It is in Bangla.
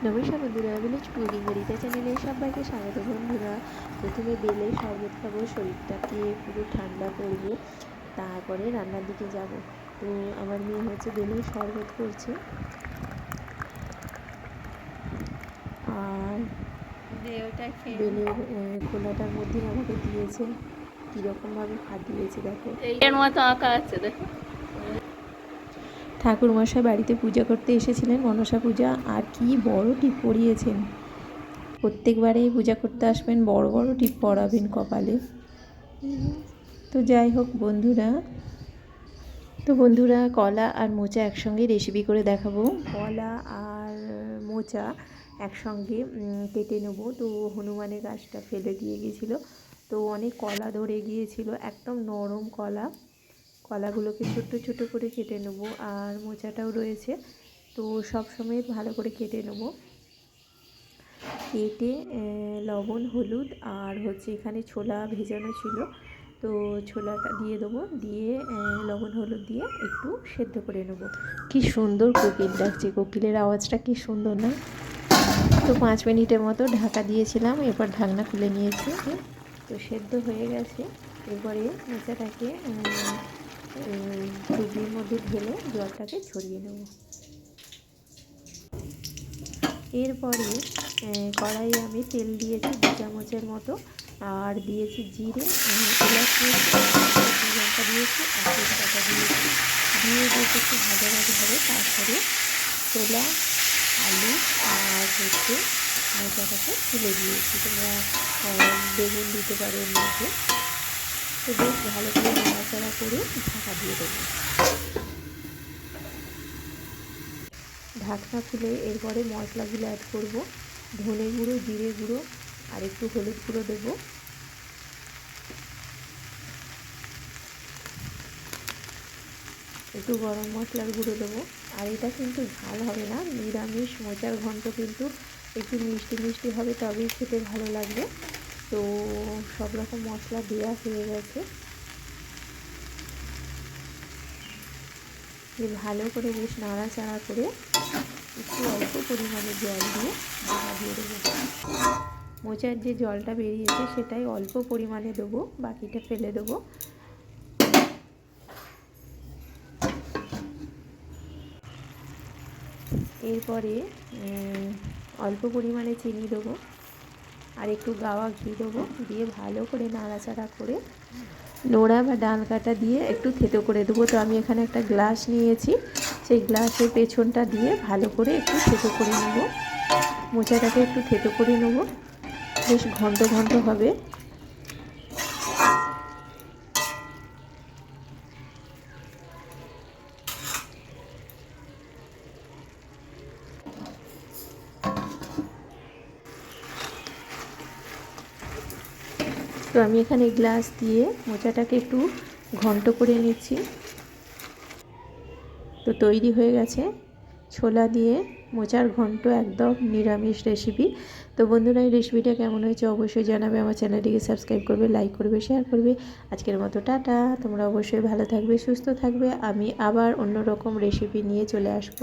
নমস্কার বন্ধুরা ভিলেজ কুকিং গরিতা চ্যানেলে সবাইকে স্বাগত বন্ধুরা। প্রথমে বেলে শরবত খাব শরীরটাকে পুরো ঠান্ডা করব তারপরে রান্নার দিকে যাব। তো আমার মেয়ে হচ্ছে বেলে শরবত করছে। আর বেলের আহ, খোলাটার মধ্যে আমাকে দিয়েছে কীরকমভাবে ফাটিয়েছে দেখো। এর মতো আঁকা আছে দেখো। ঠাকুর মশাই বাড়িতে পূজা করতে এসেছিলেন, মনসা পূজা। আর কি বড় টিপ পরিয়েছেন প্রত্যেকবারেই পূজা করতে আসবেন, বড় বড় টিপ পরাবেন কপালে। তো যাই হোক বন্ধুরা, তো বন্ধুরা কলা আর মোচা একসঙ্গে রেসিপি করে দেখাবো। কলা আর মোচা একসঙ্গে কেটে নেব। তো হনুমানের গাছটা ফেলে দিয়ে গিয়েছিল তো অনেক কলা ধরে গিয়েছিল, একদম নরম কলা। কলাগুলোকে ছোট্ট ছোট করে কেটে নেব আর মোচাটাও রয়েছে। তো সব সময় ভালো করে কেটে নেব। কেটে লবণ হলুদ আর হচ্ছে এখানে ছোলা ভেজানো ছিল। তো ছোলাটা দিয়ে দেবো দিয়ে লবণ হলুদ দিয়ে একটু সেদ্ধ করে নেব। কি সুন্দর কোকিল ডাকছে কোকিলের আওয়াজটা কি সুন্দর না? তো পাঁচ মিনিটের মতো ঢাকা দিয়েছিলাম এরপর ঢাকনা খুলে নিয়েছি। তো সেদ্ধ হয়ে গেছে। এরপরে মোচাটাকে উম, মধ্যে ঢেলে জলটাকে ছড়িয়ে নেব। এরপরে কড়াইয়ে আমি তেল দিয়েছি দু চামচের মতো। আর দিয়েছি জিরে দিয়েছি লঙ্কা দিয়েছি আর দিয়েছি। দিয়ে যেহেতু একটু ভাজা ভাজা হবে তারপরে ছোলা আলু আর হচ্ছে মোচাটাকে তুলে দিয়েছি। তোমরা বেগুন দিতে পারো মধ্যে। বেশ ভালো করে নাড়াচাড়া করে ঢাকা দিয়ে দেবো। ঢাকনা খুলে এরপরে মশলাগুলো অ্যাড করব। ধনে গুঁড়ো, জিরে গুঁড়ো আর একটু হলুদ গুঁড়ো দেবো। একটু গরম মশলার গুঁড়ো দেবো। আর এটা কিন্তু ঝাল হবে না, নিরামিষ মোচার ঘন্ট কিন্তু একটু মিষ্টি মিষ্টি হবে, তবেই খেতে ভালো লাগবে। তো সব রকম মশলা দেওয়া হয়ে গেছে। ভালো করে বেশ নাড়াচাড়া করে একটু অল্প পরিমাণে জল দিয়ে ঢাকা দিয়ে দেবো। মোচার যে জলটা বেরিয়েছে সেটাই অল্প পরিমাণে দেবো, বাকিটা ফেলে দেবো। এরপরে অল্প পরিমাণে চিনি দেবো। আর একটু গাওয়া ঘি দেবো, দিয়ে ভালো করে নাড়াচাড়া করে নোড়া বা ডাল কাটা দিয়ে একটু থেতো করে দেবো। তো আমি এখানে একটা গ্লাস নিয়েছি, সেই গ্লাসের পেছনটা দিয়ে ভালো করে একটু থেতো করে নেব। মোচাটাকে একটু থেতো করে নেব। বেশ ঘন্ট ঘন্ট হবে। তো আমি এখানে গ্লাস দিয়ে মোচাটাকে একটু ঘন্ট করে নিচ্ছি। তো তৈরি হয়ে গেছে। ছোলা দিয়ে মোচার ঘন্ট একদম নিরামিষ রেসিপি। তো বন্ধুরা, এই রেসিপিটা কেমন হয়েছে অবশ্যই জানাবে। আমার চ্যানেলটিকে সাবস্ক্রাইব করবে, লাইক করবে, শেয়ার করবে। আজকের মতো টাটা। তোমরা অবশ্যই ভালো থাকবে, সুস্থ থাকবে। আমি আবার অন্য রকম রেসিপি নিয়ে চলে আসব।